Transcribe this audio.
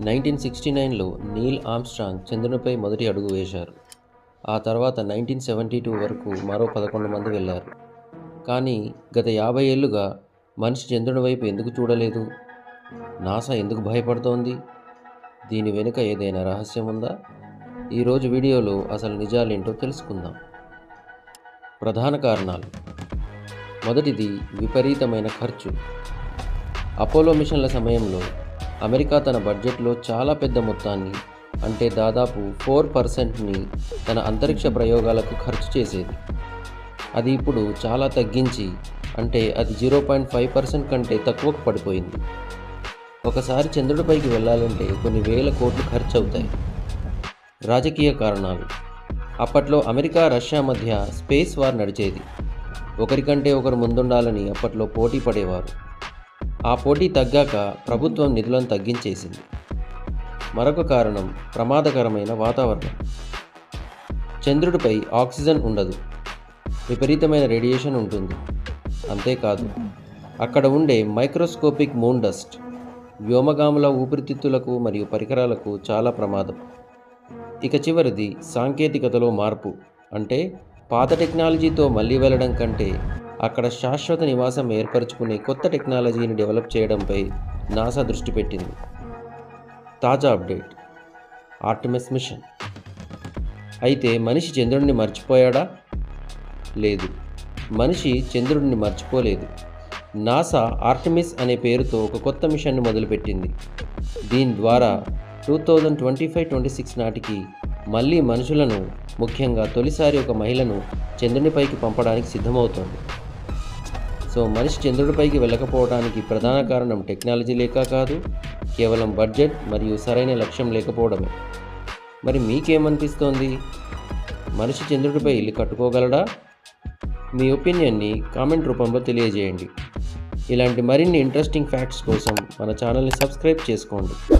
Nineteen sixty నైన్లో Neel Armstrong చంద్రునిపై మొదటి అడుగు వేశారు. ఆ తర్వాత నైన్టీన్ సెవెంటీ టూ వరకు మరో పదకొండు మంది వెళ్ళారు. కానీ గత యాభై ఏళ్ళుగా మనిషి చంద్రుని వైపు ఎందుకు చూడలేదు? నాసా ఎందుకు భయపడుతోంది? దీని వెనుక ఏదైనా రహస్యం ఉందా? ఈరోజు వీడియోలో అసలు నిజాలేంటో తెలుసుకుందాం. ప్రధాన కారణాలు. మొదటిది విపరీతమైన ఖర్చు. అపోలో మిషన్ల సమయంలో అమెరికా తన బడ్జెట్లో చాలా పెద్ద మొత్తాన్ని అంటే దాదాపు ఫోర్ పర్సెంట్ని తన అంతరిక్ష ప్రయోగాలకు ఖర్చు చేసేది. అది ఇప్పుడు చాలా తగ్గించి అంటే అది జీరో పాయింట్ ఫైవ్ పర్సెంట్ కంటే తక్కువకు పడిపోయింది. ఒకసారి చంద్రుడిపైకి వెళ్ళాలంటే కొన్ని వేల కోట్లు ఖర్చు అవుతాయి రాజకీయ కారణాలు. అప్పట్లో అమెరికా రష్యా మధ్య స్పేస్ వార్ నడిచేది. ఒకరికంటే ఒకరు ముందుండాలని అప్పట్లో పోటీ పడేవారు. ఆ పోటీ తగ్గాక ప్రభుత్వం నిధులను తగ్గించేసింది. మరొక కారణం ప్రమాదకరమైన వాతావరణం. చంద్రుడిపై ఆక్సిజన్ ఉండదు. విపరీతమైన రేడియేషన్ ఉంటుంది. అంతేకాదు అక్కడ ఉండే మైక్రోస్కోపిక్ మూన్ డస్ట్ వ్యోమగాముల ఊపిరితిత్తులకు మరియు పరికరాలకు చాలా ప్రమాదం. ఇక చివరిది సాంకేతికతలో మార్పు. అంటే పాత టెక్నాలజీతో మళ్ళీ వెళ్ళడం కంటే అక్కడ శాశ్వత నివాసం ఏర్పరచుకునే కొత్త టెక్నాలజీని డెవలప్ చేయడంపై నాసా దృష్టి పెట్టింది. తాజా అప్డేట్. Artemis machine. అయితే మనిషి చంద్రుడిని మర్చిపోయాడా? లేదు. మనిషి చంద్రుడిని మర్చిపోలేదు. నాసా ఆర్టమిస్ అనే పేరుతో ఒక కొత్త మిషన్ను మొదలుపెట్టింది. దీని ద్వారా two thousand twenty five twenty six నాటికి మళ్ళీ మనుషులను ముఖ్యంగా తొలిసారి ఒక మహిళను చంద్రునిపైకి పంపడానికి సిద్ధమవుతోంది. సో మనిషి చంద్రుడిపైకి వెళ్ళకపోవడానికి ప్రధాన కారణం టెక్నాలజీ లేక కాదు కేవలం బడ్జెట్ మరియు సరైన లక్ష్యం లేకపోవడమే. మరి మీకేమనిపిస్తోంది? మనిషి చంద్రుడిపై ఇల్లు కట్టుకోగలడా? మీ ఒపీనియన్ని కామెంట్ రూపంలో తెలియజేయండి. ఇలాంటి మరిన్ని ఇంట్రెస్టింగ్ ఫ్యాక్ట్స్ కోసం మన ఛానల్ని సబ్స్క్రైబ్ చేసుకోండి.